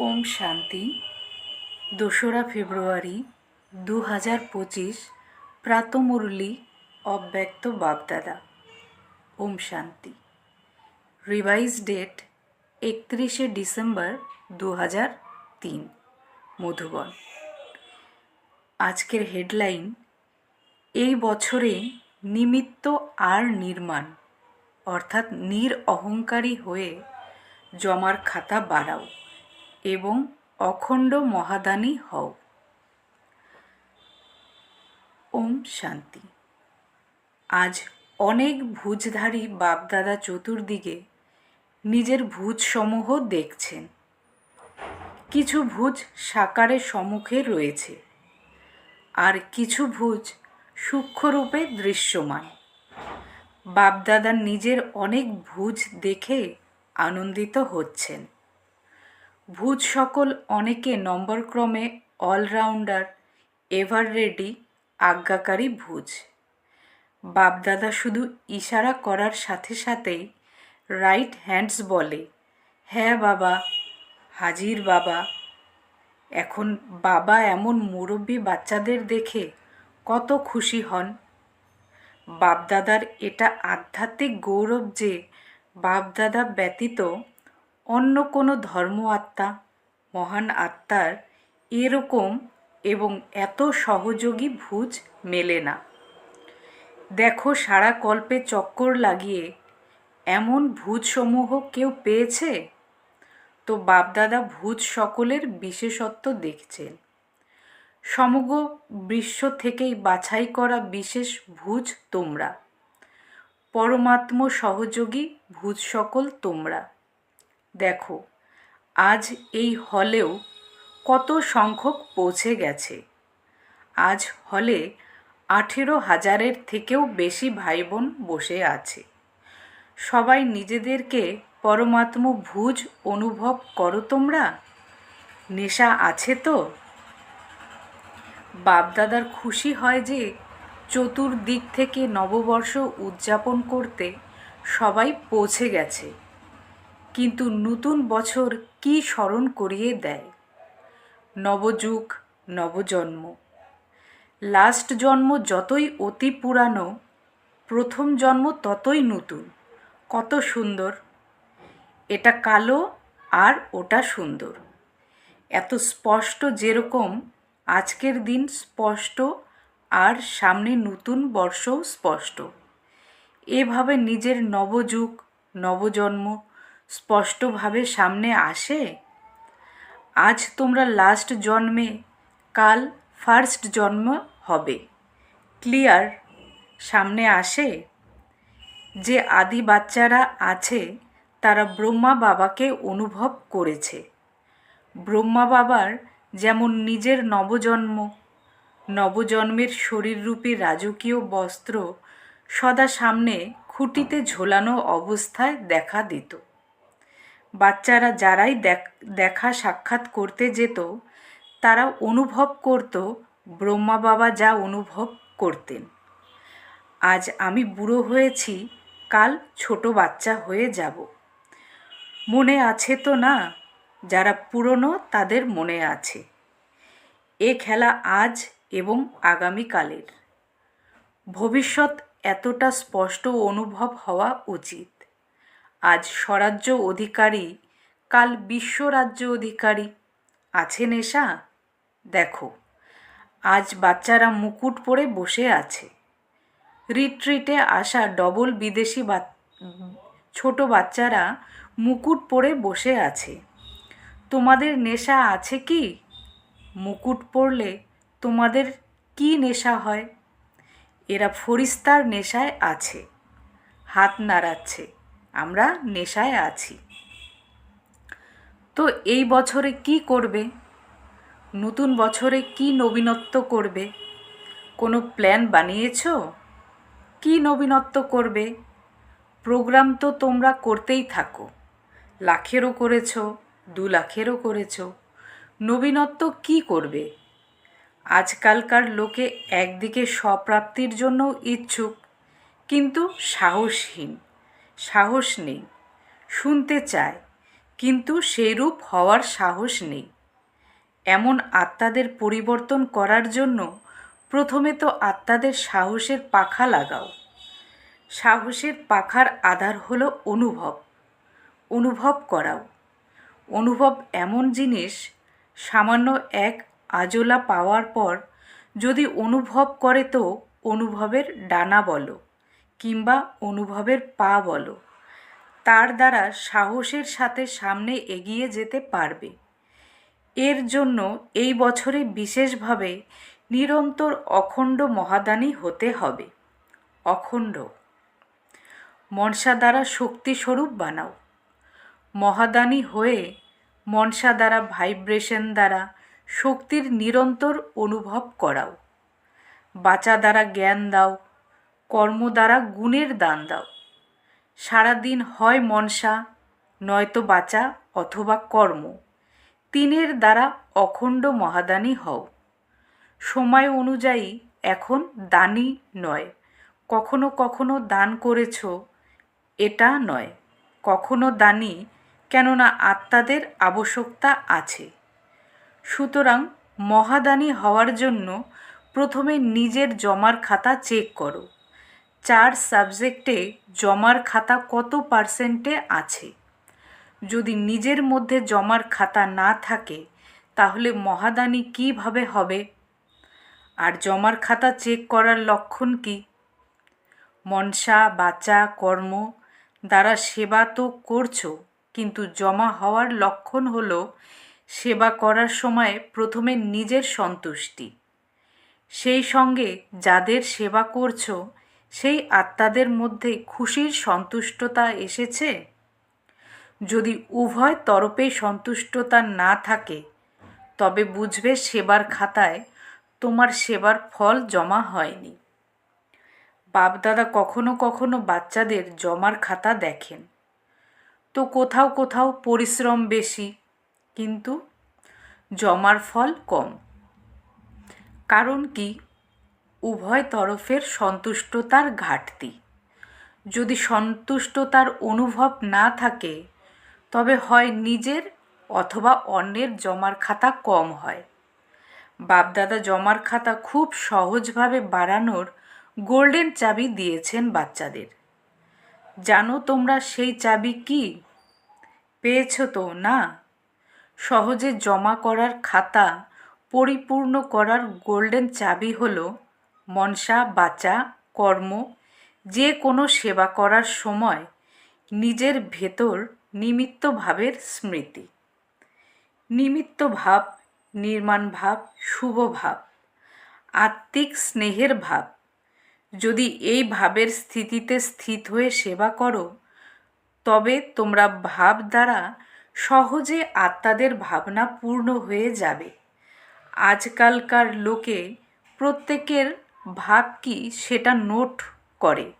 ওম শান্তি। দোসরা ফেব্রুয়ারি দু হাজার পঁচিশ, প্রাতমুরলি অব্যক্ত বাপদাদা। ওম শান্তি। রিভাইজ ডেট একত্রিশে ডিসেম্বর দু হাজার তিন। মধুবন। আজকের হেডলাইন, এই বছরে নিমিত্ত আর নির্মাণ, অর্থাৎ নির অহংকারী হয়ে জমার খাতা বাড়াও। এবং অখণ্ড মহাদানী হও। ওম শান্তি। আজ অনেক ভুজধারী বাপদাদা চতুর্দিকে নিজের ভুজসমূহ দেখছেন। কিছু ভুজ সাকারের সম্মুখে রয়েছে। আর কিছু ভুজ সূক্ষ্মরূপে দৃশ্যমান। বাপদাদার নিজের অনেক ভুজ দেখে আনন্দিত হচ্ছেন। ভুজ সকল অনেকে নম্বরক্রমে অলরাউন্ডার এভার রেডি আজ্ঞাকারী ভুজ। বাপদাদা শুধু ইশারা করার সাথে সাথেই রাইট হ্যান্ডস বলে হ্যাঁ বাবা, হাজির বাবা। এখন বাবা এমন মুরব্বী বাচ্চাদের দেখে কত খুশি হন। বাপদাদার এটা আধ্যাত্মিক গৌরব যে বাপদাদা ব্যতীত অন্য কোনো ধর্ম আত্মা, মহান আত্মার এরকম এবং এত সহযোগী ভুজ মেলে না। দেখো সারা কল্পে চক্কর লাগিয়ে এমন ভূতসমূহ কেউ পেয়েছে? তো বাপদাদা ভূত সকলের বিশেষত্ব দেখছেন। সমগ্র বিশ্ব থেকেই বাছাই করা বিশেষ ভুজ তোমরা। পরমাত্ম সহযোগী ভূত সকল তোমরা। দেখো, আজ এই হলেও কত সংখ্যক পৌঁছে গেছে। আজ হলে আঠেরো হাজারের থেকেও বেশি ভাই বোন বসে আছে। সবাই নিজেদেরকে পরমাত্ম ভুজ অনুভব করো তোমরা? নেশা আছে তো? বাপদাদার খুশি হয় যে চতুর্দিক থেকে নববর্ষ উদযাপন করতে সবাই পৌঁছে গেছে। কিন্তু নতুন বছর কি স্মরণ করিয়ে দেয়? নবযুগ, নবজন্ম। লাস্ট জন্ম যতই অতি পুরানো, প্রথম জন্ম ততই নতুন। কত সুন্দর। এটা কালো আর ওটা সুন্দর। এত স্পষ্ট যেরকম, আজকের দিন স্পষ্ট আর সামনে নতুন বর্ষও স্পষ্ট। এভাবে নিজের নবযুগ, নবজন্ম স্পষ্টভাবে সামনে আসে? আজ তোমরা লাস্ট জন্মে, কাল ফার্স্ট জন্ম হবে। ক্লিয়ার সামনে আসে? যে আদি বাচ্চারা আছে, তারা ব্রহ্মা বাবাকে অনুভব করেছে। ব্রহ্মা বাবার যেমন নিজের নবজন্ম, নবজন্মের শরীররূপী রাজকীয় বস্ত্র সদা সামনে খুঁটিতে ঝোলানো অবস্থায় দেখা দিত। বাচ্চারা যারাই দেখা সাক্ষাৎ করতে যেত, তারা অনুভব করত, ব্রহ্মা বাবা যা অনুভব করতেন। আজ আমি বুড়ো হয়েছি, কাল ছোট বাচ্চা হয়ে যাব। মনে আছে তো না, যারা পুরনো তাদের মনে আছে। এ খেলা আজ এবং আগামীকালের। ভবিষ্যৎ এতটা স্পষ্ট অনুভব হওয়া উচিত। আজ স্বরাজ্য অধিকারী, কাল বিশ্বরাজ্য অধিকারী। আছে নেশা? দেখো। আজ বাচ্চারা মুকুট পরে বসে আছে। রিট্রিটে আসা ডবল বিদেশি বা ছোট বাচ্চারা মুকুট পরে বসে আছে। তোমাদের নেশা আছে কি? মুকুট পরলে তোমাদের কি নেশা হয়? এরা ফরিস্তার নেশায় আছে। হাত নাড়াচ্ছে। আমরা নেশায় আছি। তো এই বছরে কি করবে? নতুন বছরে কি নবীনত্ব করবে? কোনো প্ল্যান বানিয়েছ? কি নবীনত্ব করবে? প্রোগ্রাম তো তোমরা করতেই থাকো। লাখেরও করেছ, দু লাখেরও করেছ। নবীনত্ব কি করবে? আজকালকার লোকে একদিকে স্বপ্রাপ্তির জন্য ইচ্ছুক, কিন্তু সাহসহীন। সাহস নেই। শুনতে চায়, কিন্তু সেইরূপ হওয়ার সাহস নেই। এমন আত্মাদের পরিবর্তন করার জন্য প্রথমে তো আত্মাদের সাহসের পাখা লাগাও। সাহসের পাখার আধার হলো অনুভব। অনুভব করাও। অনুভব এমন জিনিস, সামান্য এক আজোলা পাওয়ার পর যদি অনুভব করে তো অনুভবের ডানা বলো। কিংবা অনুভবের পা বলো। তার দ্বারা সাহসের সাথে সামনে এগিয়ে যেতে পারবে। এর জন্য এই বছরে বিশেষভাবে নিরন্তর অখণ্ড মহাদানী হতে হবে। অখণ্ড। মনসা দ্বারা শক্তিস্বরূপ বানাও। মহাদানী হয়ে মনসা দ্বারা ভাইব্রেশন দ্বারা শক্তির নিরন্তর অনুভব করাও। বাচা দ্বারা জ্ঞান দাও। কর্ম দ্বারা গুণের দান দাও। সারাদিন হয় মনসা, নয়তো বাঁচা অথবা কর্ম। তিনের দ্বারা অখণ্ড মহাদানী হও। সময় অনুযায়ী এখন দানি নয়। কখনো কখনো দান করেছ, এটা নয়। কখনো দানি, কেননা আত্মাদের আবশ্যকতা আছে। সুতরাং মহাদানি হওয়ার জন্য প্রথমে নিজের জমার খাতা চেক করো। চার সাবজেক্টে জমার খাতা কত পার্সেন্টে আছে? যদি নিজের মধ্যে জমার খাতা না থাকে, তাহলে মহাদানি কীভাবে হবে? আর জমার খাতা চেক করার লক্ষণ কি? মনসা, বাচা, কর্ম দ্বারা সেবা তো করছ, কিন্তু জমা হওয়ার লক্ষণ হলো সেবা করার সময় প্রথমে নিজের সন্তুষ্টি। সেই সঙ্গে যাদের সেবা করছ সেই আত্মাদের মধ্যে খুশির সন্তুষ্টতা এসেছে? যদি উভয় তরফেই সন্তুষ্টতা না থাকে, তবে বুঝবে সেবার খাতায় তোমার সেবার ফল জমা হয়নি। বাপদাদা কখনো কখনো বাচ্চাদের জমার খাতা দেখেন। তো কোথাও কোথাও পরিশ্রম বেশি, কিন্তু জমার ফল কম। কারণ কি? উভয় তরফের সন্তুষ্টতার ঘাটতি। যদি সন্তুষ্টতার অনুভব না থাকে, তবে হয় নিজের অথবা অন্যের জমার খাতা কম হয়। বাপদাদা জমার খাতা খুব সহজভাবে বাড়ানোর গোল্ডেন চাবি দিয়েছেন বাচ্চাদের। জানো তোমরা সেই চাবি কি? পেয়েছ তো, না? সহজে জমা করার খাতা পরিপূর্ণ করার গোল্ডেন চাবি হল মনসা, বাচা, কর্ম, যে কোনো সেবা করার সময় নিজের ভেতর নিমিত্ত ভাবের স্মৃতি। নিমিত্ত ভাব, নির্মাণ ভাব, শুভ ভাব, আত্মিক স্নেহের ভাব। যদি এই ভাবের স্থিতিতে স্থিত হয়ে সেবা করো, তবে তোমরা ভাব দ্বারা সহজে আত্মাদের ভাবনা পূর্ণ হয়ে যাবে। আজকালকার লোকে প্রত্যেকের ভাব কি সেটা নোট করে।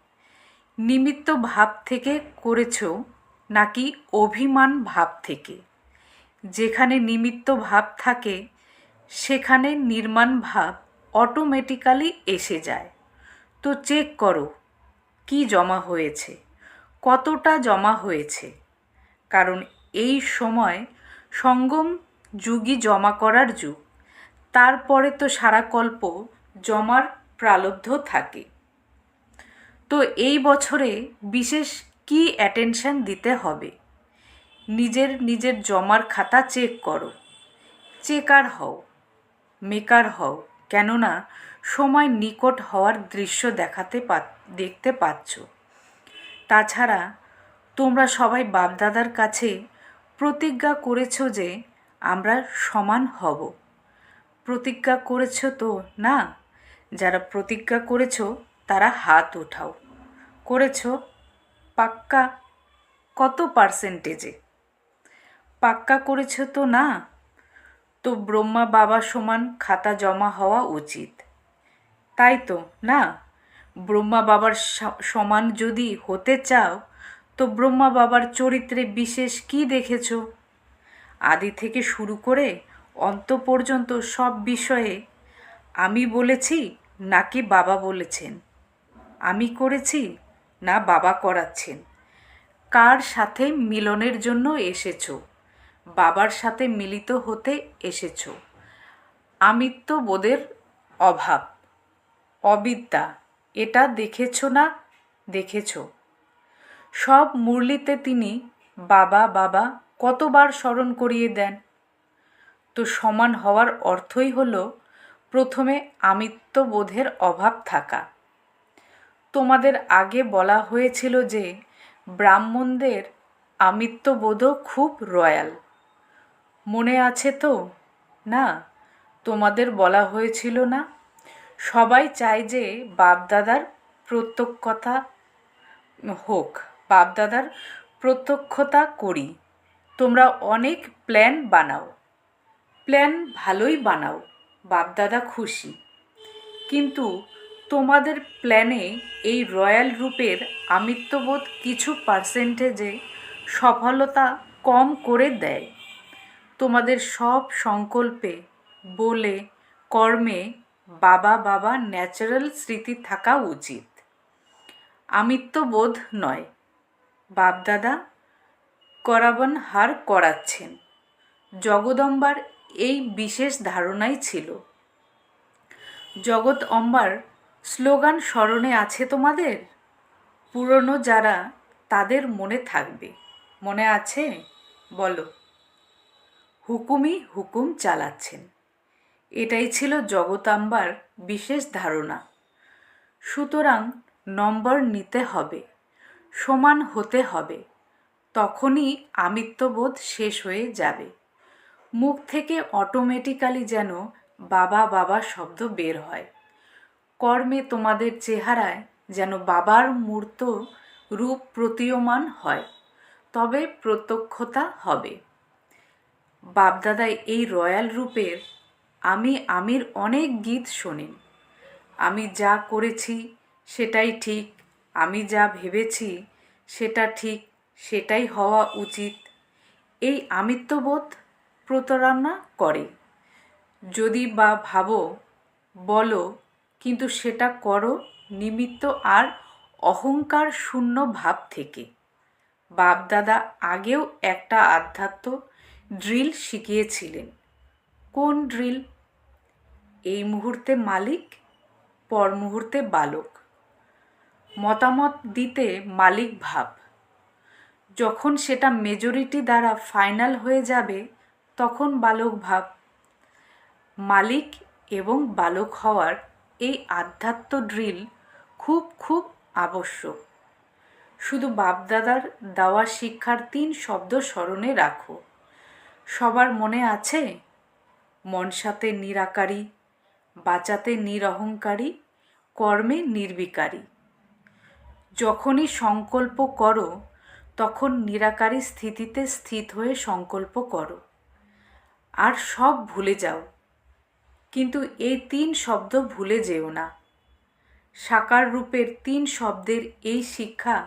নিমিত্ত ভাব থেকে করেছ নাকি অভিমান ভাব থেকে। যেখানে নিমিত্ত ভাব থাকে, সেখানে নির্মাণ ভাব অটোমেটিক্যালি এসে যায়। তো চেক করো, কি জমা হয়েছে? কতটা জমা হয়েছে? কারণ এই সময় সঙ্গম যুগই জমা করার যুগ। তারপরে তো সারা কল্প জমার প্রালব্ধ থাকে। তো এই বছরে বিশেষ কি অ্যাটেনশন দিতে হবে? নিজের নিজের জমার খাতা চেক করো। চেকার হও মেকার হও, কেননা সময় নিকট হওয়ার দৃশ্য দেখাতে দেখতে পাচ্ছ। তাছাড়া তোমরা সবাই বাপদাদার কাছে প্রতিজ্ঞা করেছ যে আমরা সমান হব। প্রতিজ্ঞা করেছ তো, না? যারা প্রতিজ্ঞা করেছ, তারা হাত ওঠাও করেছ, পাক্কা কত পার্সেন্টেজে? পাক্কা করেছ তো না? তো ব্রহ্মা বাবা সমান খাতা জমা হওয়া উচিত। তাই তো, না? ব্রহ্মা বাবার সমান যদি হতে চাও, তো ব্রহ্মা বাবার চরিত্রে বিশেষ কি দেখেছ? আদি থেকে শুরু করে অন্ত পর্যন্ত সব বিষয়ে আমি বলেছি নাকি বাবা বলেছেন? আমি করেছি না বাবা করাচ্ছেন? কার সাথে মিলনের জন্য এসেছ? বাবার সাথে মিলিত হতে এসেছ? আমিত্ব বোধের অভাব। অবিদ্যা, এটা দেখেছ না দেখেছ? সব মুরলিতে তিনি বাবা বাবা কতবার স্মরণ করিয়ে দেন? তো সমান হওয়ার অর্থই হলো প্রথমে আমিত্ববোধের অভাব থাকা। তোমাদের আগে বলা হয়েছিল যে ব্রাহ্মণদের আমিত্ববোধও খুব রয়্যাল মনে আছে তো? না, তোমাদের বলা হয়েছিল না? সবাই চায় যে বাপদাদার প্রত্যক্ষতা হোক, বাপদাদার প্রত্যক্ষতা করি। তোমরা অনেক প্ল্যান বানাও। প্ল্যান ভালোই বানাও। বাপদাদা খুশি। কিন্তু তোমাদের প্ল্যানে এই রয়্যাল রূপের আমিত্ববোধ কিছু পার্সেন্টেজে সফলতা কম করে দেয়। তোমাদের সব সংকল্পে, বলে, কর্মে বাবা বাবা ন্যাচারাল স্মৃতি থাকা উচিত। আমিত্ববোধ নয়। বাপদাদা করাবন হার করাচ্ছেন। জগদম্বার এই বিশেষ ধারণাই ছিল। জগৎ অম্বার, স্লোগান স্মরণে আছে তোমাদের? পুরনো যারা, তাদের মনে থাকবে। মনে আছে? বলো। হুকুমই হুকুম চালাচ্ছেন। এটাই ছিল জগৎ জগতাম্বার বিশেষ ধারণা। সুতরাং নম্বর নিতে হবে, সমান হতে হবে। তখনই আমিত্ববোধ শেষ হয়ে যাবে। মুখ থেকে অটোমেটিক্যালি যেন বাবা বাবা শব্দ বের হয়। কর্মে তোমাদের চেহারায় যেন বাবার মূর্ত রূপ প্রতীয়মান হয়, তবে প্রত্যক্ষতা হবে। বাপদাদাই এই রয়্যাল রূপের আমি আমির অনেক গীত শোনেন। আমি যা করেছি সেটাই ঠিক, আমি যা ভেবেছি সেটা ঠিক, সেটাই হওয়া উচিত। এই আমিত্ববোধ প্রতারণা করে। যদি বা ভাবো, বলো, কিন্তু সেটা করো নিমিত্ত আর অহংকার শূন্য ভাব থেকে। বাপদাদা আগেও একটা আধ্যাত্ম ড্রিল শিখিয়েছিলেন। কোন ড্রিল? এই মুহূর্তে মালিক, পর মুহূর্তে বালক। মতামত দিতে মালিক ভাব। যখন সেটা মেজরিটি দ্বারা ফাইনাল হয়ে যাবে তখন বালক ভাব। মালিক এবং বালক হওয়ার এই আধ্যাত্ম ড্রিল খুব খুব আবশ্যক। শুধু বাপদাদার দেওয়া শিক্ষার তিন শব্দ স্মরণে রাখো। সবার মনে আছে? মনসাতে নিরাকারী, বাঁচাতে নিরহংকারী, কর্মে নির্বিকারী। যখনই সংকল্প করো, তখন নিরাকারী স্থিতিতে স্থিত হয়ে সংকল্প করো। আর সব ভুলে যাও। কিন্তু এই তিন শব্দ ভুলে যেও না। সাকার রূপের তিন শব্দের এই শিক্ষা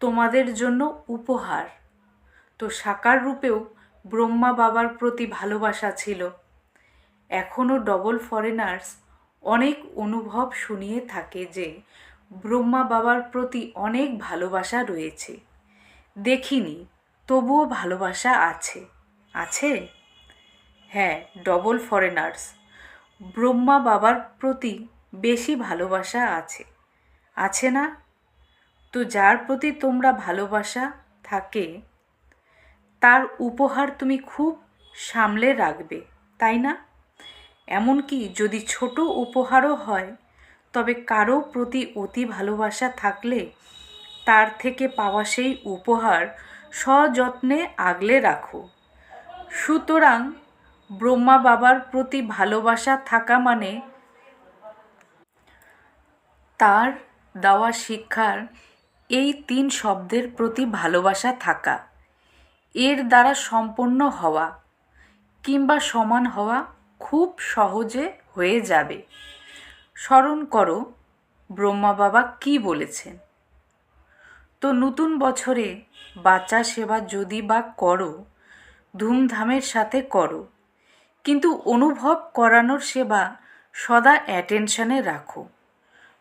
তোমাদের জন্য উপহার। তো সাকার রূপেও ব্রহ্মা বাবার প্রতি ভালোবাসা ছিল। এখনও ডবল ফরেনার্স অনেক অনুভব শুনিয়ে থাকে যে ব্রহ্মা বাবার প্রতি অনেক ভালোবাসা রয়েছে। দেখিনি, তবুও ভালোবাসা আছে। আছে? হ্যাঁ ডবল ফরেনার্স ব্রহ্মা বাবার প্রতি বেশি ভালোবাসা আছে। আছে না? তো যার প্রতি তোমরা ভালোবাসা থাকে, তার উপহার তুমি খুব সামলে রাখবে, তাই না? এমনকি যদি ছোট উপহারও হয়, তবে কারও প্রতি অতি ভালোবাসা থাকলে তার থেকে পাওয়া সেই উপহার সযত্নে আগলে রাখো। সুতরাং ব্রহ্মা বাবার প্রতি ভালোবাসা থাকা মানে তার দেওয়া শিক্ষার এই তিন শব্দের প্রতি ভালোবাসা থাকা। এর দ্বারা সম্পন্ন হওয়া কিংবা সমান হওয়া খুব সহজে হয়ে যাবে। স্মরণ করো, ব্রহ্মা বাবা কি বলেছেন? তো নতুন বছরে বাচ্চা সেবা যদি বা করো, ধুমধামের সাথে করো। কিন্তু অনুভব করানোর সেবা সদা অ্যাটেনশনে রাখো।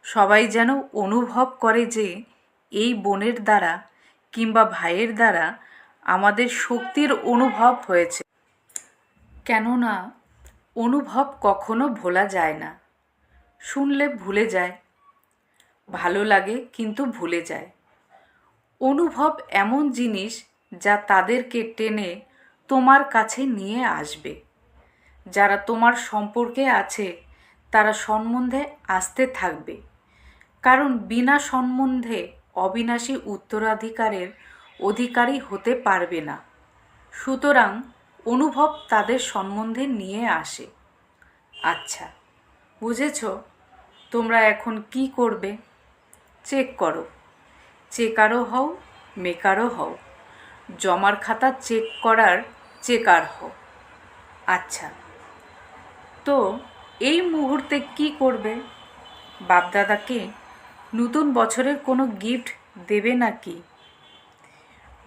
সবাই যেন অনুভব করে যে এই বোনের দ্বারা কিংবা ভাইয়ের দ্বারা আমাদের শক্তির অনুভব হয়েছে। কেননা অনুভব কখনো ভোলা যায় না। শুনলে ভুলে যায়, ভালো লাগে কিন্তু ভুলে যায়। অনুভব এমন জিনিস যা তাদেরকে টেনে তোমার কাছে নিয়ে আসবে। যারা তোমার সম্পর্কে আছে, তারা সম্বন্ধে আসতে থাকবে। কারণ বিনা সম্বন্ধে অবিনাশী উত্তরাধিকারের অধিকারী হতে পারবে না। সুতরাং অনুভব তাদের সম্বন্ধে নিয়ে আসে। আচ্ছা বুঝেছ? তোমরা এখন কি করবে? চেক করো। চেকারও হও, মেকারও হও। জমার খাতা চেক করার চেকার হও। আচ্ছা। তো এই মুহূর্তে কি করবে? বাপদাদাকে নতুন বছরের কোনো গিফট দেবে নাকি?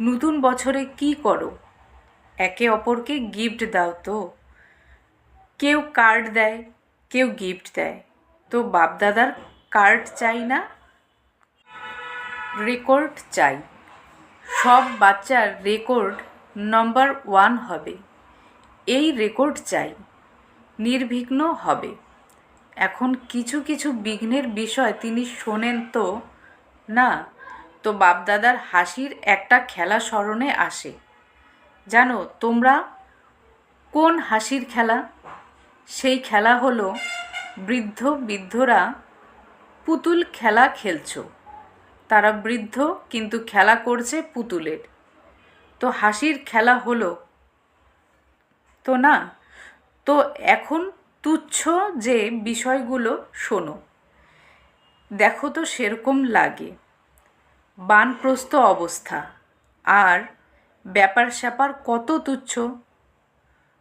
নতুন বছরে কি করো? একে অপরকে গিফট দাও তো। কেউ কার্ড দেয়, কেউ গিফট দেয়। তো বাপদাদার কার্ড চাই না? রেকর্ড চাই। সব বাচ্চার রেকর্ড নম্বর ওয়ান হবে। এই রেকর্ড চাই। নির্বিঘ্ন হবে। এখন কিছু কিছু বিঘ্নের বিষয় তিনি শোনেন তো, না? তো বাপদাদার হাসির একটা খেলা স্মরণে আসে। জানো, তোমরা কোন হাসির খেলা? সেই খেলা হলো বৃদ্ধ বৃদ্ধরা পুতুল খেলা খেলছ। তারা বৃদ্ধ কিন্তু খেলা করছে পুতুলের। তো হাসির খেলা হলো, তো না? তো এখন তুচ্ছ যে বিষয়গুলো শোনো। দেখো তো সেরকম লাগে। বানপ্রস্থ অবস্থা। আর ব্যাপার স্যাপার কত তুচ্ছ।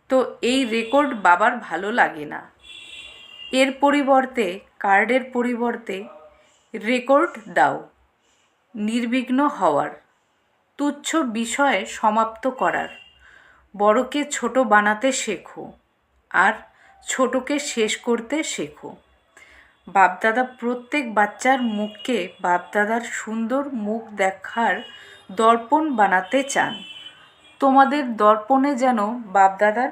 তো এই রেকর্ড বাবার ভালো লাগে না। এর পরিবর্তে, কার্ডের পরিবর্তে রেকর্ড দাও। নির্বিঘ্ন হওয়ার। তুচ্ছ বিষয়ে সমাপ্ত করার। বড়কে ছোট বানাতে শেখো। আর ছোটকে শেষ করতে শেখো। বাপদাদা প্রত্যেক বাচ্চার মুখকে বাপদাদার সুন্দর মুখ দেখার দর্পণ বানাতে চান। তোমাদের দর্পণে যেন বাপদাদার,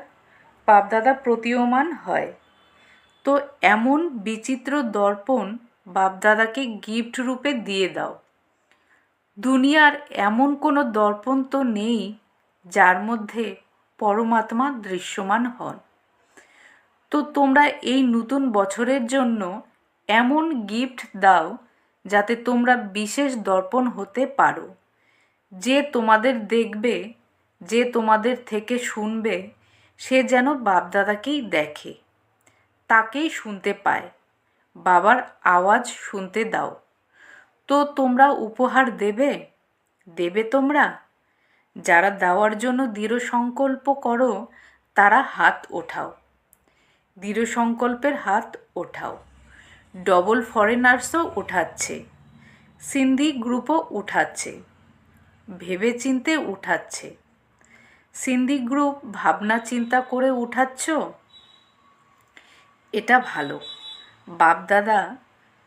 বাপদাদা প্রতীয়মান হয়। তো এমন বিচিত্র দর্পণ বাপদাদাকে গিফট রূপে দিয়ে দাও। দুনিয়ার এমন কোনো দর্পণ তো নেই যার মধ্যে পরমাত্মা দৃশ্যমান হন। তো তোমরা এই নতুন বছরের জন্য এমন গিফট দাও যাতে তোমরা বিশেষ দর্পণ হতে পারো। যে তোমাদের দেখবে, যে তোমাদের থেকে শুনবে, সে যেন বাপদাদাকেই দেখে, তাকেই শুনতে পায়। বাবার আওয়াজ শুনতে দাও। তো তোমরা উপহার দেবে? দেবে তোমরা? যারা দেওয়ার জন্য দৃঢ় সংকল্প করো, তারা হাত ওঠাও। দৃঢ় সংকল্পের হাত ওঠাও। ডবল ফরেনার্সও উঠাচ্ছে। সিন্ধি গ্রুপও উঠাচ্ছে। ভেবে চিনতে উঠাচ্ছে। সিন্ধি গ্রুপ ভাবনা চিন্তা করে উঠাচ্ছ? এটা ভালো। বাপদাদা,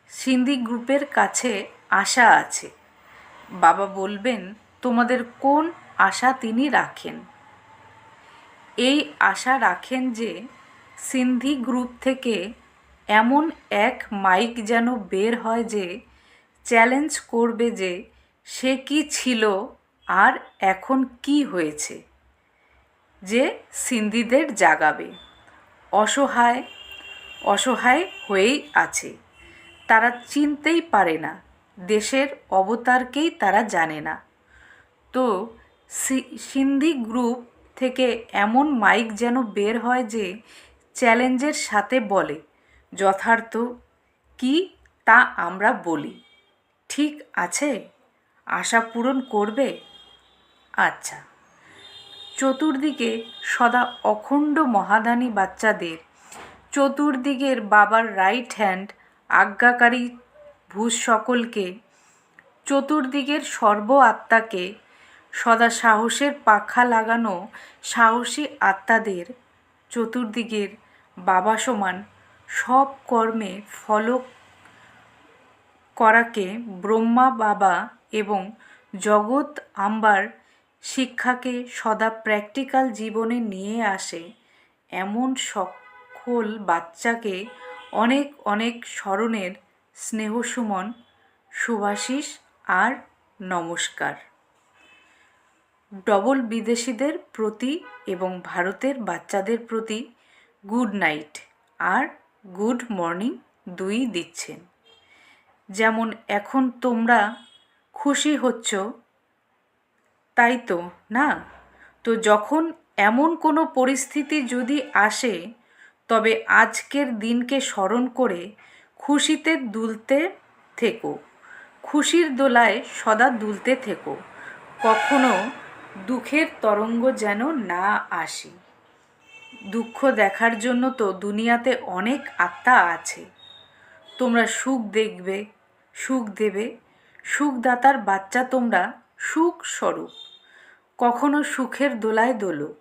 সিন্ধি গ্রুপের কাছে আশা আছে। বাবা বলবেন, তোমাদের কোন আশা তিনি রাখেন? এই আশা রাখেন যে সিন্ধি গ্রুপ থেকে এমন এক মাইক যেন বের হয় যে চ্যালেঞ্জ করবে যে সে কি ছিল আর এখন কি হয়েছে, যে সিন্ধিদের জাগাবে। অসহায় অসহায় হয়েই আছে। তারা চিনতেই পারে না, দেশের অবতারকেই তারা জানে না। তো সিন্ধি গ্রুপ থেকে এমন মাইক যেন বের হয় যে চ্যালেঞ্জের সাথে বলে, যথার্থ, কি তা আমরা বলি? ঠিক আছে, আশা পূরণ করবে? আচ্ছা। চতুর্দিকে সদা অখণ্ড মহাদানী বাচ্চাদের, চতুর্দিকের বাবার রাইট হ্যান্ড আজ্ঞাকারী ভূষ সকলকে, চতুর্দিকের সর্ব আত্মাকে, সদা সাহসের পাখা লাগানো সাহসী আত্মাদের, চতুর্দিকের বাবা সমান সব কর্মে ফল করাকে ব্রহ্মা বাবা এবং জগৎ আম্বার শিক্ষাকে সদা প্র্যাকটিক্যাল জীবনে নিয়ে আসে। এমন সকল বাচ্চাকে অনেক অনেক স্মরণের স্নেহসুমন শুভাশিস আর নমস্কার। ডবল বিদেশিদের প্রতি এবং ভারতের বাচ্চাদের প্রতি গুড নাইট আর গুড মর্নিং দুই দিচ্ছেন। যেমন এখন তোমরা খুশি হচ্ছ, তাই তো, না? তো যখন এমন কোনো পরিস্থিতি যদি আসে, তবে আজকের দিনকে স্মরণ করে খুশিতে দুলতে থেকো। খুশির দোলায় সদা দুলতে থেকো। কখনো দুঃখের তরঙ্গ যেন না আসে। দুঃখ দেখার জন্য তো দুনিয়াতে অনেক আত্মা আছে। তোমরা সুখ দেখবে, সুখ দেবে, সুখদাতার বাচ্চা তোমরা সুখ স্বরূপ। কখনো সুখের দোলায় দোলো,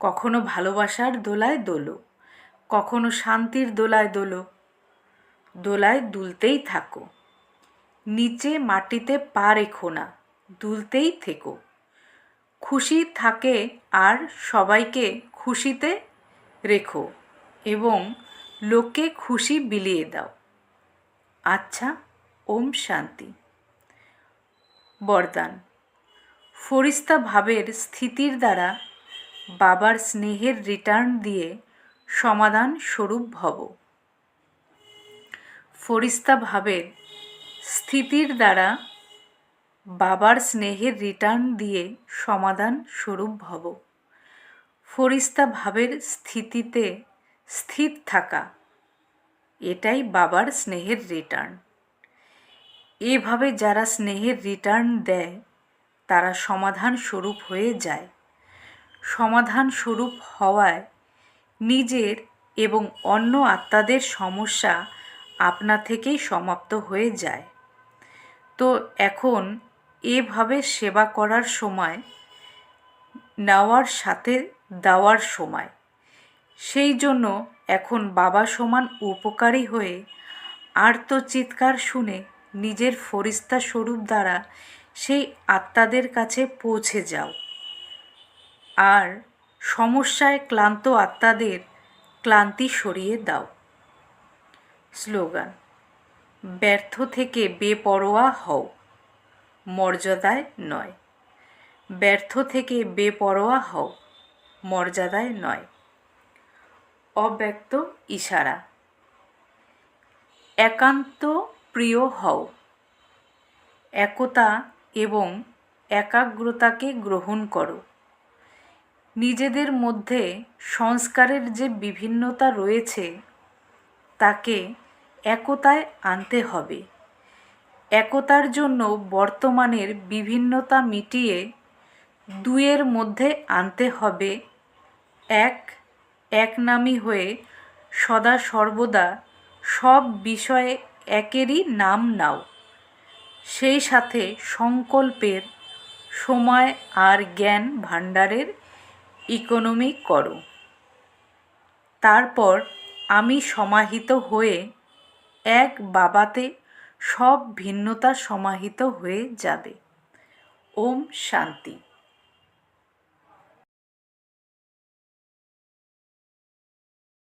কখনো ভালোবাসার দোলায় দোলো, কখনো শান্তির দোলায় দোলো, দোলায় দুলতেই থাকো। নিচে মাটিতে পা রেখো না, দুলতেই থেকো। খুশি থাকে আর সবাইকে খুশিতে রেখো এবং লোককে খুশি বিলিয়ে দাও। আচ্ছা ওম শান্তি। বরদান। ফরিস্তা ভাবের স্থিতির দ্বারা বাবার স্নেহের রিটার্ন দিয়ে সমাধান স্বরূপ ভব। ফরিস্তা ভাবের স্থিতির দ্বারা বাবার স্নেহের রিটার্ন দিয়ে সমাধান স্বরূপ ভব। ফরিস্তা ভাবের স্থিতিতে স্থির থাকা। এটাই বাবার স্নেহের রিটার্ন এভাবে যারা স্নেহের রিটার্ন দেয়, তারা সমাধান স্বরূপ হয়ে যায়। সমাধান স্বরূপ হওয়ায় নিজের এবং অন্য আত্মাদের সমস্যা আপনা থেকেই সমাপ্ত হয়ে যায়। তো এখন এভাবে সেবা করার সময় নেওয়ার সাথে দেওয়ার সময়। সেই জন্য এখন বাবা সমান উপকারী হয়ে আর্তচিৎকার শুনে নিজের ফরিস্তা স্বরূপ দ্বারা সেই আত্মাদের কাছে পৌঁছে যাও। আর সমস্যায় ক্লান্ত আত্মাদের ক্লান্তি সরিয়ে দাও। স্লোগান, ব্যর্থ থেকে বেপরোয়া হও, মর্যাদায় নয়। ব্যর্থ থেকে বেপরোয়া হও। মর্যাদায় নয়। অব্যক্ত ইশারা। একান্ত প্রিয় হও। একতা এবং একাগ্রতাকে গ্রহণ করো। নিজেদের মধ্যে সংস্কারের যে বিভিন্নতা রয়েছে, তাকে একতায় আনতে হবে। একতার জন্য বর্তমানের বিভিন্নতা মিটিয়ে দুয়ের মধ্যে আনতে হবে এক এক একনামী হয়ে সদা সর্বদা সব বিষয়ে একেরই নাম নাও। সেই সাথে সংকল্পের সময় আর জ্ঞান ভাণ্ডারের ইকোনমি করো। তারপর আমি সমাহিত হয়ে এক বাবাতে সব ভিন্নতা সমাহিত হয়ে যাবে। ওম শান্তি।